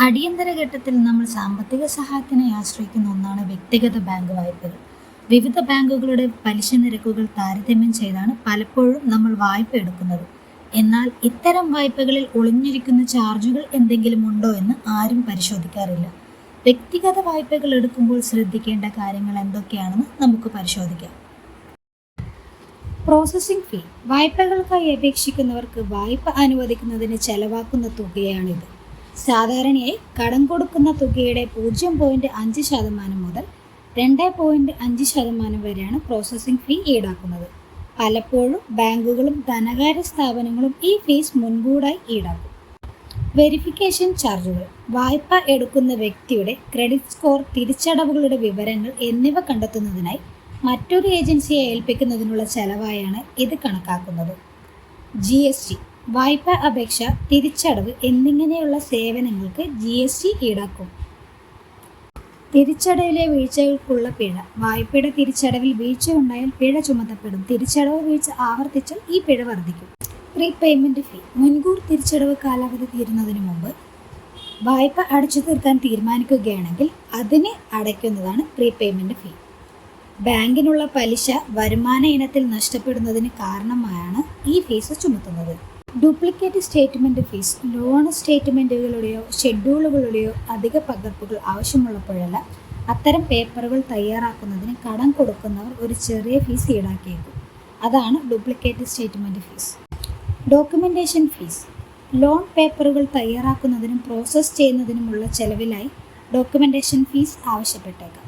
അടിയന്തര ഘട്ടത്തിൽ നമ്മൾ സാമ്പത്തിക സഹായത്തിനെ ആശ്രയിക്കുന്ന ഒന്നാണ് വ്യക്തിഗത ബാങ്ക് വായ്പകൾ. വിവിധ ബാങ്കുകളുടെ പലിശ നിരക്കുകൾ താരതമ്യം ചെയ്താണ് പലപ്പോഴും നമ്മൾ വായ്പ എടുക്കുന്നത്. എന്നാൽ ഇത്തരം വായ്പകളിൽ ഒളിഞ്ഞിരിക്കുന്ന ചാർജുകൾ എന്തെങ്കിലും ഉണ്ടോ എന്ന് ആരും പരിശോധിക്കാറില്ല. വ്യക്തിഗത വായ്പകൾ എടുക്കുമ്പോൾ ശ്രദ്ധിക്കേണ്ട കാര്യങ്ങൾ എന്തൊക്കെയാണെന്ന് നമുക്ക് പരിശോധിക്കാം. പ്രോസസ്സിംഗ് ഫീ. വായ്പകൾക്കായി അപേക്ഷിക്കുന്നവർക്ക് വായ്പ അനുവദിക്കുന്നതിന് ചെലവാക്കുന്ന തുകയാണിത്. സാധാരണയായി കടം കൊടുക്കുന്ന തുകയുടെ പൂജ്യം പോയിന്റ് അഞ്ച് ശതമാനം മുതൽ രണ്ട് പോയിന്റ് അഞ്ച് ശതമാനം വരെയാണ് പ്രോസസ്സിംഗ് ഫീ ഈടാക്കുന്നത്. പലപ്പോഴും ബാങ്കുകളും ധനകാര്യ സ്ഥാപനങ്ങളും ഈ ഫീസ് മുൻകൂടായി ഈടാക്കും. വെരിഫിക്കേഷൻ ചാർജുകൾ വായ്പ എടുക്കുന്ന വ്യക്തിയുടെ ക്രെഡിറ്റ് സ്കോർ തിരിച്ചടവുകളുടെ വിവരങ്ങൾ എന്നിവ കണ്ടെത്തുന്നതിനായി മറ്റൊരു ഏജൻസിയെ ഏൽപ്പിക്കുന്നതിനുള്ള ചെലവായാണ് ഇത് കണക്കാക്കുന്നത്. ജി വായ്പ അപേക്ഷ തിരിച്ചടവ് എന്നിങ്ങനെയുള്ള സേവനങ്ങൾക്ക് ജി എസ് ടി ഈടാക്കും. തിരിച്ചടവിലെ വീഴ്ചകൾക്കുള്ള പിഴ. വായ്പയുടെ തിരിച്ചടവിൽ വീഴ്ച ഉണ്ടായാൽ പിഴ ചുമത്തപ്പെടും. തിരിച്ചടവ് വീഴ്ച ആവർത്തിച്ചാൽ ഈ പിഴ വർദ്ധിക്കും. Prepayment fee. മുൻകൂർ തിരിച്ചടവ് കാലാവധി തീരുന്നതിന് മുമ്പ് വായ്പ അടച്ചു തീർക്കാൻ തീരുമാനിക്കുകയാണെങ്കിൽ അതിന് അടയ്ക്കുന്നതാണ് പ്രീപേയ്മെന്റ് ഫീ. ബാങ്കിനുള്ള പലിശ വരുമാന ഇനത്തിൽ നഷ്ടപ്പെടുന്നതിന് കാരണമായാണ് ഈ ഫീസ് ചുമത്തുന്നത്. ഡ്യൂപ്ലിക്കേറ്റ് സ്റ്റേറ്റ്മെന്റ് ഫീസ് ലോൺ സ്റ്റേറ്റ്മെന്റുകളുടെയോ ഷെഡ്യൂളുകളുടെയോ അധിക പകർപ്പുകൾ ആവശ്യമുള്ളപ്പോഴെല്ലാം അത്തരം പേപ്പറുകൾ തയ്യാറാക്കുന്നതിന് കടം കൊടുക്കുന്നവർ ഒരു ചെറിയ ഫീസ് ഈടാക്കിയേക്കും അതാണ് duplicate statement fees. Documentation fees. Loan പേപ്പറുകൾ തയ്യാറാക്കുന്നതിനും പ്രോസസ്സ് ചെയ്യുന്നതിനുമുള്ള ചെലവിലായി ഡോക്യുമെന്റേഷൻ ഫീസ് ആവശ്യപ്പെട്ടേക്കാം.